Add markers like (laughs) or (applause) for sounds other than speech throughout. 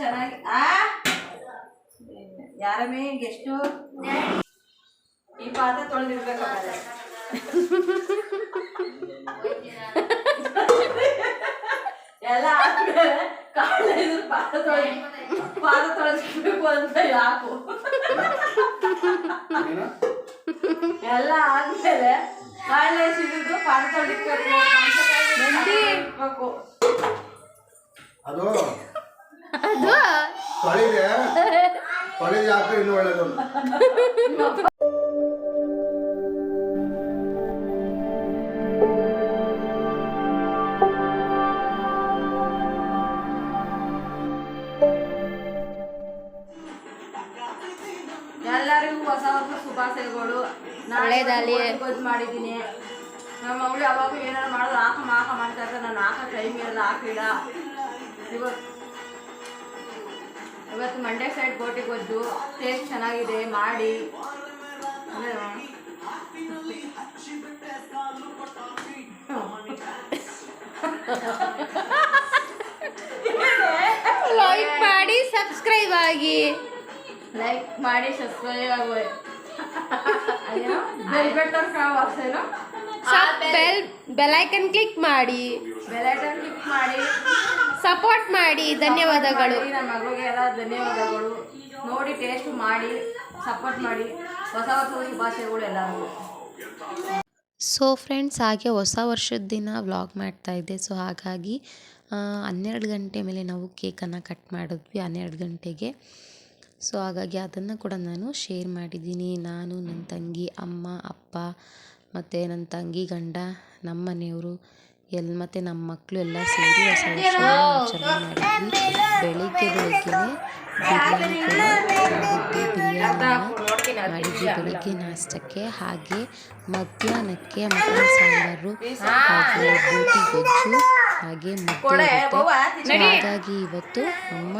ಚೆನ್ನಾಗಿ ಆ? ಯಾರಮೇ ಎಷ್ಟು ಈ ಪಾತ್ರೆ ತೊಳೆದಿರ್ಬೇಕು ಎಲ್ಲ ಆದ್ಮೇಲೆ ಕಾಲು ಇದ್ರ ಪಾತ್ರೆ ತೊಳೆ ಅಂತ ಯಾಕು. ಎಲ್ಲ ಆದ್ಮೇಲೆ ಕಾಳೆ ಸಿಡಿದು ಪಾತ್ರೆ ತೊಳಿಬೇಕು ಅದು ಅದು? ತೊಳಿದೆ ತೊಳೆದು ಯಾಕೆ ಇನ್ನೂ ಒಳ್ಳೇದು? ಎಲ್ಲರಿಗೂ ಹೊಸ ವರ್ಷ ಶುಭಾಶಯಗಳು. ನಾಳೆದಲ್ಲಿ ಗೊತ್ತು ಮಾಡಿದ್ದೀನಿ. ನಮ್ಮ ಮಗಳು ಯಾವಾಗ ಏನಾರು ಮಾಡೋದು ಹಾಕಮ್ಮ ಹಾಕ ಮಾಡ್ತಾ ಇರ್ತಾರೆ ನಾನು ಹಾಕೋ ಟೈಮ್ ಇರಲ್ಲ ಹಾಕಿಲ್ಲ. ಇವತ್ತು ಇವತ್ತು ಮಂಡ್ಯ ಸೈಡ್ ಕೋಟಿಗೆ ಗೊಜ್ಜು ಟೇಸ್ಟ್ ಚೆನ್ನಾಗಿದೆ ಮಾಡಿ? ಲೈಕ್ ಮಾಡಿ ಸಬ್ಸ್ಕ್ರೈಬ್ ಆಗಿ. ಲೈಕ್ ಮಾಡಿ ಸಬ್ಸ್ಕ್ರೈಬ್ ಆಗಿ. Bell bell bell icon click ಮಾಡಿ ಬೆಲ್ ಐಕನ್ ಮಾಡಿ. ಸಪೋರ್ಟ್ ಮಾಡಿ ಧನ್ಯವಾದಗಳು. ನಮ್ಮ ಧನ್ಯವಾದಗಳು. ನೋಡಿ ಟೇಸ್ಟ್ ಮಾಡಿ ಸಪೋರ್ಟ್ ಮಾಡಿ. ಹೊಸ ವರ್ಷದ ಶುಭಾಶಯಗಳು ಎಲ್ಲರಿಗೂ. ಸೊ ಫ್ರೆಂಡ್ಸ್ ಹಾಗೆ ಹೊಸ ವರ್ಷದ ದಿನ ವ್ಲಾಗ್ ಮಾಡ್ತಾ ಇದ್ದೆ. ಸೊ ಹಾಗಾಗಿ ಹನ್ನೆರಡು ಗಂಟೆ ಮೇಲೆ ನಾವು ಕೇಕನ್ನು ಕಟ್ ಮಾಡಿದ್ವಿ ಹನ್ನೆರಡು ಗಂಟೆಗೆ. ಸೊ ಹಾಗಾಗಿ ಅದನ್ನು ಕೂಡ ನಾನು ಶೇರ್ ಮಾಡಿದ್ದೀನಿ. ನಾನು ನನ್ನ ತಂಗಿ ಅಮ್ಮ ಅಪ್ಪ ಮತ್ತು ನನ್ನ ತಂಗಿ ಗಂಡ ನಮ್ಮ ಮನೆಯವರು ಎಲ್ ಮತ್ತು ನಮ್ಮ ಮಕ್ಕಳು ಎಲ್ಲ ಸೇರಿ ಹೊಸ ವರ್ಷವನ್ನು ಮಾಡಿದ್ವಿ. ಬೆಳಿಗ್ಗೆ ಬೆಳಗ್ಗೆನೆ ಬಿರಿಯಾನಿ ಕೂಡ ಬಿರಿಯಾನಿ ಮಾಡಿದ್ವಿ ಬೆಳಿಗ್ಗೆ ನಾಷ್ಟಕ್ಕೆ ಹಾಗೆ ಮಧ್ಯಾಹ್ನಕ್ಕೆ ಮಟನ್ ಸಾಂಬಾರು ಹಾಗೆ ಬೋಟಿ ಗೊಜ್ಜು ಹಾಗೆ ಹಾಗಾಗಿ ಇವತ್ತು ಅಮ್ಮ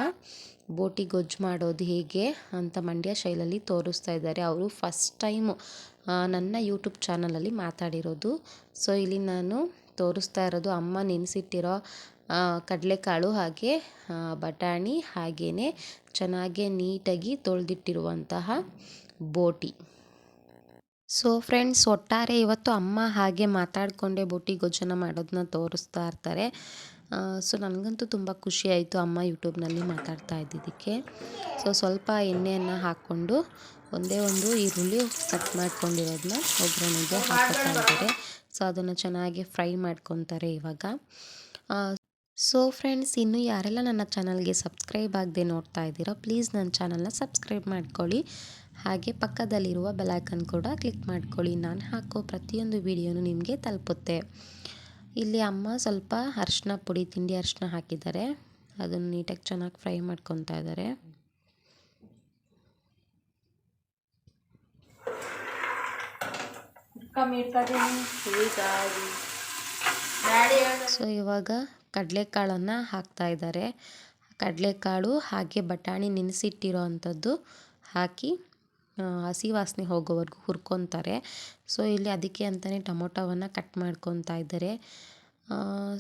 ಬೋಟಿ ಗೊಜ್ಜು ಮಾಡೋದು ಹೇಗೆ ಅಂತ ಮಂಡ್ಯ ಶೈಲಲ್ಲಿ ತೋರಿಸ್ತಾ ಇದ್ದಾರೆ. ಅವರು ಫಸ್ಟ್ ಟೈಮು ನನ್ನ ಯೂಟ್ಯೂಬ್ ಚಾನಲಲ್ಲಿ ಮಾತಾಡಿರೋದು. ಸೊ ಇಲ್ಲಿ ನಾನು ತೋರಿಸ್ತಾ ಇರೋದು ಅಮ್ಮ ನೆನೆಸಿಟ್ಟಿರೋ ಕಡಲೆಕಾಳು ಹಾಗೆ ಬಟಾಣಿ ಹಾಗೆಯೇ ಚೆನ್ನಾಗಿ ನೀಟಾಗಿ ತೊಳೆದಿಟ್ಟಿರುವಂತಹ ಬೋಟಿ. ಸೊ ಫ್ರೆಂಡ್ಸ್ ಒಟ್ಟಾರೆ ಇವತ್ತು ಅಮ್ಮ ಹಾಗೆ ಮಾತಾಡಿಕೊಂಡೇ ಬೋಟಿ ಗೊಜ್ಜನ ಮಾಡೋದನ್ನ ತೋರಿಸ್ತಾ ಇರ್ತಾರೆ. ಸೊ ನನಗಂತೂ ತುಂಬ ಖುಷಿ ಆಯಿತು ಅಮ್ಮ ಯೂಟ್ಯೂಬ್ನಲ್ಲಿ ಮಾತಾಡ್ತಾ ಇದ್ದಿದ್ದಕ್ಕೆ. ಸೊ ಸ್ವಲ್ಪ ಎಣ್ಣೆಯನ್ನು ಹಾಕ್ಕೊಂಡು ಒಂದೇ ಒಂದು ಈರುಳ್ಳಿ ಕಟ್ ಮಾಡ್ಕೊಂಡಿರೋದನ್ನ ಒಗ್ಗರಣೆಗೆ ಹಾಕ್ತಾ ಇದ್ದಾರೆ. ಸೊ, ಅದನ್ನು ಚೆನ್ನಾಗಿ ಫ್ರೈ ಮಾಡ್ಕೊತಾರೆ ಇವಾಗ. ಸೊ, ಫ್ರೆಂಡ್ಸ್, ಇನ್ನೂ ಯಾರೆಲ್ಲ ನನ್ನ ಚಾನಲ್ಗೆ ಸಬ್ಸ್ಕ್ರೈಬ್ ಆಗದೆ ನೋಡ್ತಾ ಇದ್ದೀರೋ, ಪ್ಲೀಸ್ ನನ್ನ ಚಾನಲ್ನ ಸಬ್ಸ್ಕ್ರೈಬ್ ಮಾಡ್ಕೊಳ್ಳಿ. ಹಾಗೆ ಪಕ್ಕದಲ್ಲಿರುವ ಬೆಲೈಕನ್ ಕೂಡ ಕ್ಲಿಕ್ ಮಾಡ್ಕೊಳ್ಳಿ. ನಾನು ಹಾಕೋ ಪ್ರತಿಯೊಂದು ವಿಡಿಯೋನು ನಿಮಗೆ ತಲುಪುತ್ತೆ. ಇಲ್ಲಿ ಅಮ್ಮ ಸ್ವಲ್ಪ ಅರ್ಶಿನ ಪುಡಿ, ತಿಂಡಿ ಅರಿಶಿನ ಹಾಕಿದ್ದಾರೆ. ಅದನ್ನು ನೀಟಾಗಿ ಚೆನ್ನಾಗಿ ಫ್ರೈ ಮಾಡ್ಕೊತಾ ಇದ್ದಾರೆ. ಕಮ್ಮಿ ಇಟ್ಕೊತೀನಿ ಹೀಗಾಗಿ ಡ್ಯಾಡಿ ಸೊ ಇವಾಗ ಕಡಲೆಕಾಳನ್ನು ಹಾಕ್ತಾ ಇದ್ದಾರೆ. ಕಡಲೆಕಾಳು ಹಾಗೆ ಬಟಾಣಿ ನೆನೆಸಿಟ್ಟಿರೋ ಅಂಥದ್ದು ಹಾಕಿ ಹಸಿ ವಾಸನೆ ಹೋಗೋವರೆಗೂ ಹುರ್ಕೊತಾರೆ. ಸೊ ಇಲ್ಲಿ ಅದಕ್ಕೆ ಅಂತಲೇ ಟೊಮೊಟೊವನ್ನು ಕಟ್ ಮಾಡ್ಕೊತಾ ಇದ್ದಾರೆ.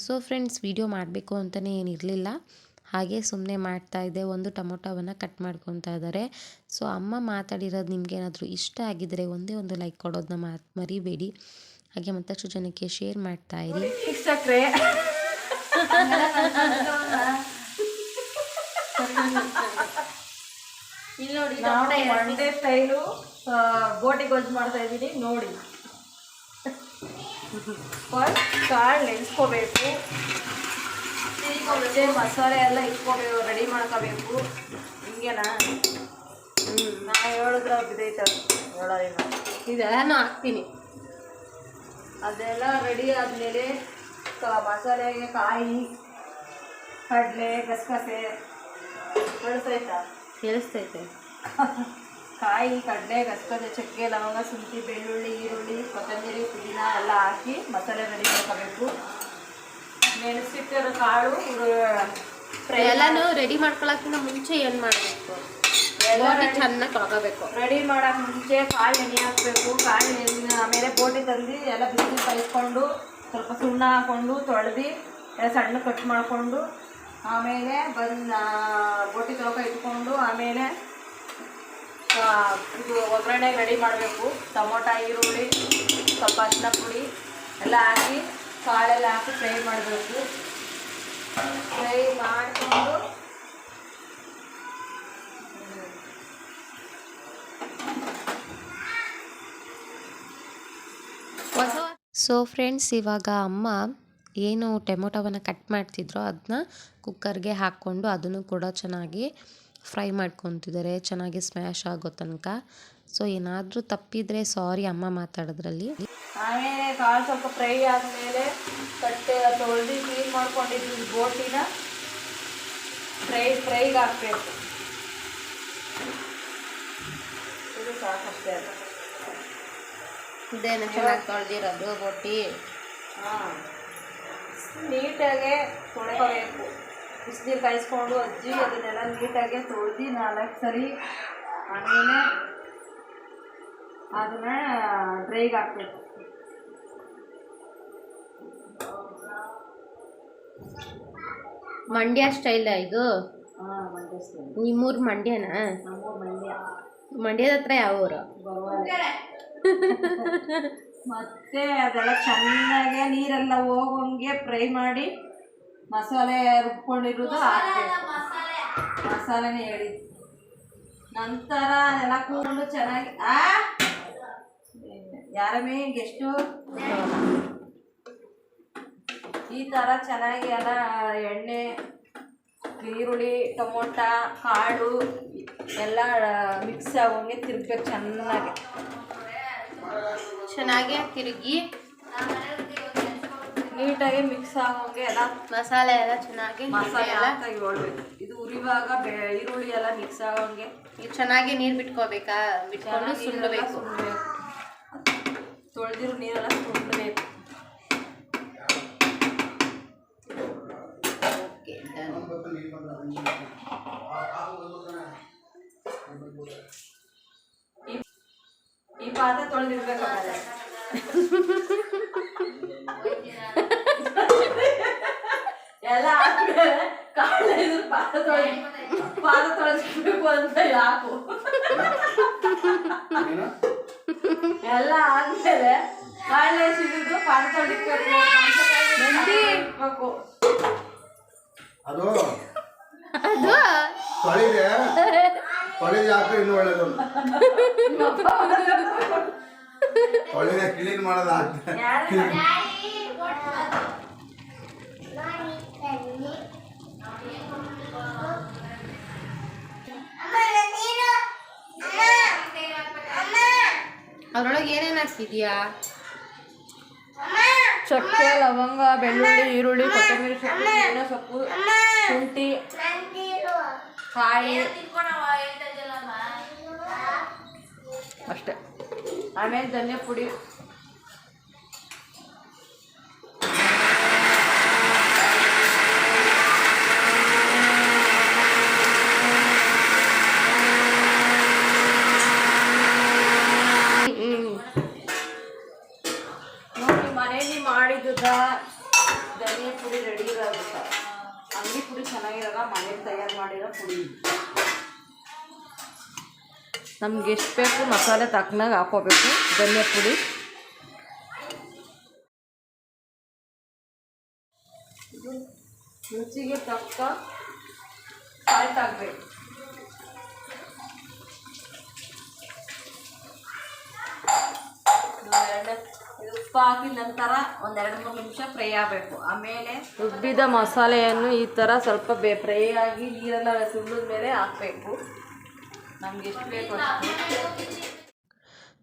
ಸೊ ಫ್ರೆಂಡ್ಸ್ ವಿಡಿಯೋ ಮಾಡಬೇಕು ಅಂತಲೇ ಏನಿರಲಿಲ್ಲ. ಹಾಗೆ ಸುಮ್ಮನೆ ಮಾಡ್ತಾ ಇದ್ದೆ. ಒಂದು ಟೊಮೊಟೊವನ್ನು ಕಟ್ ಮಾಡ್ಕೊತಾ ಇದ್ದಾರೆ. ಸೊ ಅಮ್ಮ ಮಾತಾಡಿರೋದು ನಿಮ್ಗೆ ಏನಾದರೂ ಇಷ್ಟ ಆಗಿದ್ದರೆ ಒಂದೇ ಒಂದು ಲೈಕ್ ಕೊಡೋದನ್ನ ಮಾತು ಮರಿಬೇಡಿ. ಹಾಗೆ ಮತ್ತಷ್ಟು ಜನಕ್ಕೆ ಶೇರ್ ಮಾಡ್ತಾ ಇರಿ. ಮಂಡೆ ಸ್ಟೈಲು ಬೋಟಿ ಗೊಜ್ಜು ಮಾಡ್ತಾ ಇದ್ದೀನಿ. ನೋಡಿ. (laughs) ಫಸ್ಟ್ ಕಾಳು ನೆನೆಸ್ಕೋಬೇಕು. ಮತ್ತೆ ಮಸಾಲೆ ಎಲ್ಲ ಇಟ್ಕೊಬೇಕು ರೆಡಿ ಮಾಡ್ಕೋಬೇಕು. ಹಿಂಗೇನಾ? ಹ್ಞೂ ನಾ ಹೇಳಿದ್ರೆ ಬಿದ್ದೈತೆ ಹೇಳೋದಿಲ್ಲ ಇದೆಲ್ಲನೂ ಹಾಕ್ತೀನಿ. ಅದೆಲ್ಲ ರೆಡಿ ಆದಮೇಲೆ ಮಸಾಲೆಗೆ ಕಾಯಿ ಕಡಲೆ ಗಸಗಸೆ ಕೇಳಿಸ್ತೈತಾ ಕೇಳಿಸ್ತೈತೆ. (laughs) ಕಾಯಿ ಕಡಲೆ ಗಸಗಸೆ ಚಕ್ಕೆ ಲವಂಗ ಶುಂಠಿ ಬೆಳ್ಳುಳ್ಳಿ ಈರುಳ್ಳಿ ಕೊತ್ತಂಬರಿ ಪುದೀನ ಎಲ್ಲ ಹಾಕಿ ಮಸಾಲೆ ರೆಡಿ ಮಾಡ್ಕೋಬೇಕು. ನೆನೆಸಿಟ್ಟಿರೋ ಕಾಳು ಎಲ್ಲನೂ ರೆಡಿ ಮಾಡ್ಕೊಳಕ್ಕಿಂತ ಮುಂಚೆ ಏನು ಮಾಡಬೇಕು? ಬೋಟಿ ಚೆನ್ನಾಗಿ ತೊಳ್ಕೋಬೇಕು. ರೆಡಿ ಮಾಡೋಕೆ ಮುಂಚೆ ಕಾಳು ನೆನೆ ಹಾಕ್ಬೇಕು ಕಾಳು ನೆನೆ ಆಮೇಲೆ ಬೋಟಿ ತಂದು ಎಲ್ಲ ಬಿಸಿ ಕಲ್ಕೊಂಡು ಸ್ವಲ್ಪ ಸುಣ್ಣ ಹಾಕೊಂಡು ತೊಳೆದು ಎಲ್ಲ ಸಣ್ಣ ಕಟ್ ಮಾಡಿಕೊಂಡು ಆಮೇಲೆ ಬಂದು ಬೋಟಿ ತೊಳಕ ಇಟ್ಕೊಂಡು ಆಮೇಲೆ ಇದು ಒಗ್ಗರಣೆ ರೆಡಿ ಮಾಡಬೇಕು. ಟೊಮೊಟೊ ಈರುಳ್ಳಿ ಸ್ವಲ್ಪ ಅರಿಶಿನ ಪುಡಿ ಎಲ್ಲ ಹಾಕಿ ಕಾಳೆಲ್ಲ ಹಾಕಿ ಫ್ರೈ ಮಾಡಬೇಕು. ಫ್ರೈ ಮಾಡಿಕೊಂಡು ಸೊ ಫ್ರೆಂಡ್ಸ್ ಇವಾಗ ಅಮ್ಮ ಏನು ಟೊಮೊಟೊವನ್ನು ಕಟ್ ಮಾಡ್ತಿದ್ರೋ ಅದನ್ನ ಕುಕ್ಕರ್ಗೆ ಹಾಕ್ಕೊಂಡು ಅದನ್ನು ಕೂಡ ಚೆನ್ನಾಗಿ ಫ್ರೈ ಮಾಡ್ಕೊತಿದ್ದಾರೆ. ಚೆನ್ನಾಗಿ ಸ್ಮ್ಯಾಶ್ ಆಗೋ ತನಕ. ಸೊ ಏನಾದರೂ ತಪ್ಪಿದರೆ ಸಾರಿ ಅಮ್ಮ ಮಾತಾಡೋದ್ರಲ್ಲಿ. ಆಮೇಲೆ ಕಾಳು ಸ್ವಲ್ಪ ಫ್ರೈ ಆದಮೇಲೆ ಕಟ್ಟೆ ತೊಳೆದು ಕ್ಲೀನ್ ಮಾಡ್ಕೊಂಡಿದ್ದು ಬೋಟಿನ. ಫ್ರೈ ಫ್ರೈಗೆ ಹಾಕಬೇಕು. ಇದು ಸಾಕಷ್ಟೇ ಅದು. ಇದೇನು ಚೆನ್ನಾಗಿ ತೊಳೆದಿರೋದು ಬೊಟ್ಟಿ ಹಾಂ. ನೀಟಾಗೆ ತೊಳ್ಕೋಬೇಕು. ಬಿಸಿನೀರು ಕಾಯಿಸ್ಕೊಂಡು ಅಜ್ಜಿ ಅದನ್ನೆಲ್ಲ ನೀಟಾಗೆ ತೊಳೆದು ನಾಲ್ಕು ಸರಿ ಆಮೇಲೆ ಅದನ್ನ ಡ್ರೈಗೆ ಹಾಕ್ಬೇಕು. ಮಂಡ್ಯ ಸ್ಟೈಲ ಇದು? ನಿಮ್ಮೂರು ಮಂಡ್ಯನಾ? ಮಂಡ್ಯದ ಹತ್ರ ಯಾವ ಊರು? ಮತ್ತೆ ಅದೆಲ್ಲ ಚೆನ್ನಾಗೆ ನೀರೆಲ್ಲ ಹೋಗೋಂಗೆ ಫ್ರೈ ಮಾಡಿ ಮಸಾಲೆ ರುಬ್ಕೊಂಡಿರೋದು ಮಸಾಲೆನೇ ಹೇಳಿ ನಂತರ ಅದೆಲ್ಲ ಕೂಡಲು ಚೆನ್ನಾಗಿ ಆ? ಯಾರಮೇ ಗೆಸ್ಟು ಈ ಥರ ಚೆನ್ನಾಗಿ ಎಲ್ಲ ಎಣ್ಣೆ ಈರುಳ್ಳಿ ಟೊಮೊಟ ಕಾಳು ಎಲ್ಲ ಮಿಕ್ಸ್ ಆಗೋಂಗೆ ತಿರ್ಗ್ಬೇಕು ಚೆನ್ನಾಗಿ. ಚೆನ್ನಾಗಿ ತಿರುಗಿ ನೀಟಾಗಿ ಮಿಕ್ಸ್ ಆಗೋಂಗೆ ಎಲ್ಲ ಮಸಾಲೆ ಎಲ್ಲ ಚೆನ್ನಾಗಿ ಮಸಾಲೆ ಎಲ್ಲ ತೆಗೆದುಕೊಳ್ಬೇಕು ಇದು ಉರಿವಾಗ ಬೆ ಈರುಳ್ಳಿ ಎಲ್ಲ ಮಿಕ್ಸ್ ಆಗೋಂಗೆ. ಚೆನ್ನಾಗಿ ನೀರು ಬಿಟ್ಕೋಬೇಕಾ? ಬಿಟ್ಕೊಂಡು ಸುಂಡಬೇಕು. ತೊಳೆದಿರೋ ನೀರೆಲ್ಲ ಸುಡಬೇಕು ಓಕೆ ಈ ಪಾತ್ರೆ ತೊಳೆದಿರ್ಬೇಕು ಎಲ್ಲ ಆದ್ಮೇಲೆ ಕಾಳೆ ಇದ್ರ ಪಾತ್ರೆ ತೊಳೆದು ಪಾತ್ರೆ ತೊಳೆದಿರ್ಬೇಕು ಅಂತ ಯಾಕು? ಎಲ್ಲ ಆದ್ಮೇಲೆ ಕಾಳೆ ಸಿಡಿದು ಪಾತ್ರೆ ತೊಳಿಬೇಕು ಇಟ್ಬೇಕು ಅದು ಅದು? ತೊಳೆದೆ. ತೊಳೆದು ಹಾಕಿ ಇನ್ನೂ ಒಳ್ಳೇದು? (laughs) ತೊಳೆದೆ ಕ್ಲೀನ್ ಮಾಡೋದು ಅದ್ರೊಳಗೆ ಏನೇನು ಹಾಕ್ತಿದ್ಯಾ? ಚಕ್ಕೆ ಲವಂಗ ಬೆಳ್ಳುಳ್ಳಿ ಈರುಳ್ಳಿ ಕೊತ್ತಂಬರಿ ಸೊಪ್ಪು ಏನೋ ಸೊಪ್ಪು ಶುಂಠಿ ಕಾಯಿ. ಅಷ್ಟೇ. ಆಮೇಲೆ ಧನ್ಯ ಪುಡಿ ನೋಡಿ ಮನೇಲಿ ಮಾಡಿದ್ದ ಧನಿಯಾ ಪುಡಿ ರೆಡಿ ಇರೋದು ಅಂಗಡಿ ಪುಡಿ ಚೆನ್ನಾಗಿರಲ್ಲ ಮನೇಲಿ ತಯಾರು ಮಾಡಿರೋ ಪುಡಿ. ನಮ್ಗೆ ಎಷ್ಟು ಬೇಕು ಮಸಾಲೆ ತಕ್ಕನಾಗ ಹಾಕೋಬೇಕು ಧನಿಯಾ ಪುಡಿ. ರುಚಿಗೆ ತಕ್ಕ ಸಾಲ್ಟ್ ಹಾಕ್ಬೇಕು ಒಂದೆರಡು ಹಾಕಿದ ನಂತರ ಒಂದೆರಡು ಮೂರು ನಿಮಿಷ ಫ್ರೈ ಆಗಬೇಕು. ಆಮೇಲೆ ರುಬ್ಬಿದ ಮಸಾಲೆಯನ್ನು ಈ ಥರ ಸ್ವಲ್ಪ ಬೇ ಫ್ರೈ ಆಗಿ ನೀರೆಲ್ಲ ಸುಳ್ಳಿದ ಮೇಲೆ ಹಾಕಬೇಕು. ನಮ್ಗೆ ಎಷ್ಟು ಬೇಕು ಅಷ್ಟು.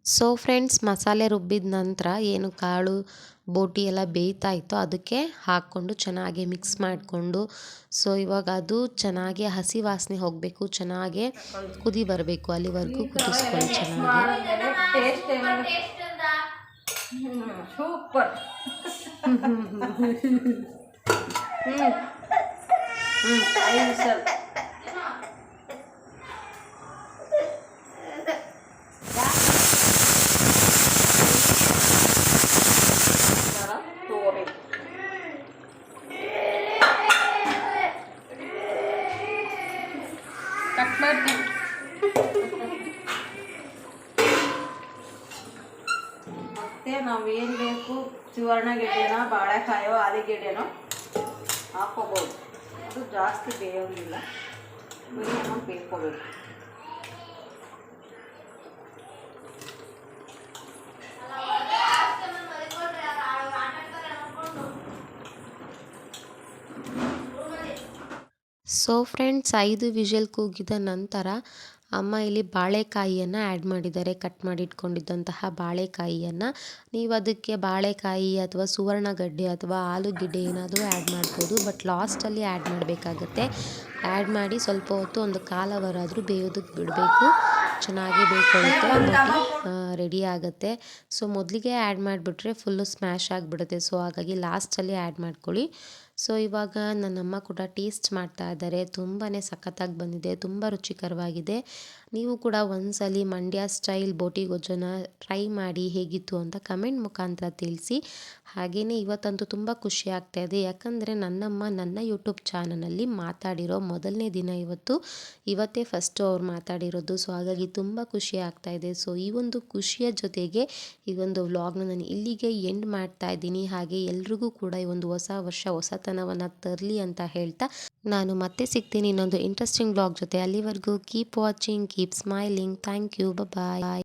ಸೊ ಫ್ರೆಂಡ್ಸ್ ಮಸಾಲೆ ರುಬ್ಬಿದ ನಂತರ ಏನು ಕಾಳು ಬೋಟಿ ಎಲ್ಲ ಬೇಯ್ತಾ ಇತ್ತು ಅದಕ್ಕೆ ಹಾಕ್ಕೊಂಡು ಚೆನ್ನಾಗಿ ಮಿಕ್ಸ್ ಮಾಡಿಕೊಂಡು ಸೊ ಇವಾಗ ಅದು ಚೆನ್ನಾಗಿ ಹಸಿ ವಾಸನೆ ಹೋಗಬೇಕು ಚೆನ್ನಾಗಿ ಕುದಿ ಬರಬೇಕು ಅಲ್ಲಿವರೆಗೂ ಕುದಿಸ್ಕೊಂಡು ಚೆನ್ನಾಗಿ. ಟೇಸ್ಟ್ ಸೂಪರ್ ಹ್ಞೂ ಹ್ಞೂ ಐದು ಸಲ ತಗೋಬೇಕು ಕಟ್ ಮಾಡ್ತೀನಿ ಮತ್ತೆ ನಾವು ಏನು ಬೇಕು ಸುವರ್ಣ ಗೆಡ್ಡೆನೋ, ಬಾಳೆಕಾಯೋ ಆಲಿಗೆಡ್ಡೆನೋ ಹಾಕೋಬೋದು ಅದು ಜಾಸ್ತಿ ಬೇಯೋಂಗಿಲ್ಲ. ಮೀಡಿಯಮ್ ಬೇಯ್ಕೋಬೇಕು ಸೊ ಫ್ರೆಂಡ್ಸ್ ಐದು ವಿಷಲ್ ಕೂಗಿದ ನಂತರ ಅಮ್ಮ ಇಲ್ಲಿ ಬಾಳೆಕಾಯಿಯನ್ನು ಆ್ಯಡ್ ಮಾಡಿದ್ದಾರೆ ಕಟ್ ಮಾಡಿ ಇಟ್ಕೊಂಡಿದ್ದಂತಹ ಬಾಳೆಕಾಯಿಯನ್ನು. ನೀವು ಅದಕ್ಕೆ ಬಾಳೆಕಾಯಿ ಅಥವಾ ಸುವರ್ಣಗಡ್ಡೆ ಅಥವಾ ಆಲೂಗೆಡ್ಡೆ ಏನಾದರೂ ಆ್ಯಡ್ ಮಾಡ್ಬೋದು ಬಟ್ ಲಾಸ್ಟಲ್ಲಿ ಆ್ಯಡ್ ಮಾಡಬೇಕಾಗತ್ತೆ. ಆ್ಯಡ್ ಮಾಡಿ ಸ್ವಲ್ಪ ಹೊತ್ತು ಒಂದು ಕಾಲವರಾದರೂ ಬೇಯೋದಕ್ಕೆ ಬಿಡಬೇಕು. ಚೆನ್ನಾಗಿ ಬೇಯ್ಕೊಳ್ಳುತ್ತೆ ರೆಡಿ ಆಗುತ್ತೆ. ಸೊ ಮೊದಲಿಗೆ ಆ್ಯಡ್ ಮಾಡಿಬಿಟ್ರೆ ಫುಲ್ಲು ಸ್ಮ್ಯಾಶ್ ಆಗಿಬಿಡುತ್ತೆ. ಸೊ ಹಾಗಾಗಿ ಲಾಸ್ಟಲ್ಲಿ ಆ್ಯಡ್ ಮಾಡ್ಕೊಳ್ಳಿ. ಸೊ ಇವಾಗ ನನ್ನಮ್ಮ ಕೂಡ ಟೇಸ್ಟ್ ಮಾಡ್ತಾ ಇದ್ದಾರೆ. ತುಂಬಾ ಸಖತ್ತಾಗಿ ಬಂದಿದೆ. ತುಂಬ ರುಚಿಕರವಾಗಿದೆ. ನೀವು ಕೂಡ ಒಂದ್ಸಲಿ ಮಂಡ್ಯ ಸ್ಟೈಲ್ ಬೋಟಿ ಗೊಜ್ಜನ ಟ್ರೈ ಮಾಡಿ ಹೇಗಿತ್ತು ಅಂತ ಕಮೆಂಟ್ ಮುಖಾಂತರ ತಿಳಿಸಿ. ಹಾಗೆಯೇ ಇವತ್ತಂತೂ ತುಂಬ ಖುಷಿ ಆಗ್ತಾ ಇದೆ. ಯಾಕಂದರೆ ನನ್ನಮ್ಮ ನನ್ನ ಯೂಟ್ಯೂಬ್ ಚಾನಲಲ್ಲಿ ಮಾತಾಡಿರೋ ಮೊದಲನೇ ದಿನ ಇವತ್ತು. ಇವತ್ತೇ ಫಸ್ಟು ಅವ್ರು ಮಾತಾಡಿರೋದು. ಸೊ ಹಾಗಾಗಿ ತುಂಬ ಖುಷಿ ಆಗ್ತಾ ಇದೆ. ಸೊ ಈ ಒಂದು ಖುಷಿಯ ಜೊತೆಗೆ ಈ ಒಂದು ವ್ಲಾಗ್ನ ನಾನು ಇಲ್ಲಿಗೆ ಎಂಡ್ ಮಾಡ್ತಾ ಇದ್ದೀನಿ. ಹಾಗೆ ಎಲ್ರಿಗೂ ಕೂಡ ಈ ಒಂದು ಹೊಸ ವರ್ಷ ಹೊಸತನವನ್ನು ತರಲಿ ಅಂತ ಹೇಳ್ತಾ ನಾನು ಮತ್ತೆ ಸಿಗ್ತೀನಿ ಇನ್ನೊಂದು ಇಂಟ್ರೆಸ್ಟಿಂಗ್ ಬ್ಲಾಗ್ ಜೊತೆ. ಅಲ್ಲಿವರೆಗೂ keep watching keep smiling thank you bye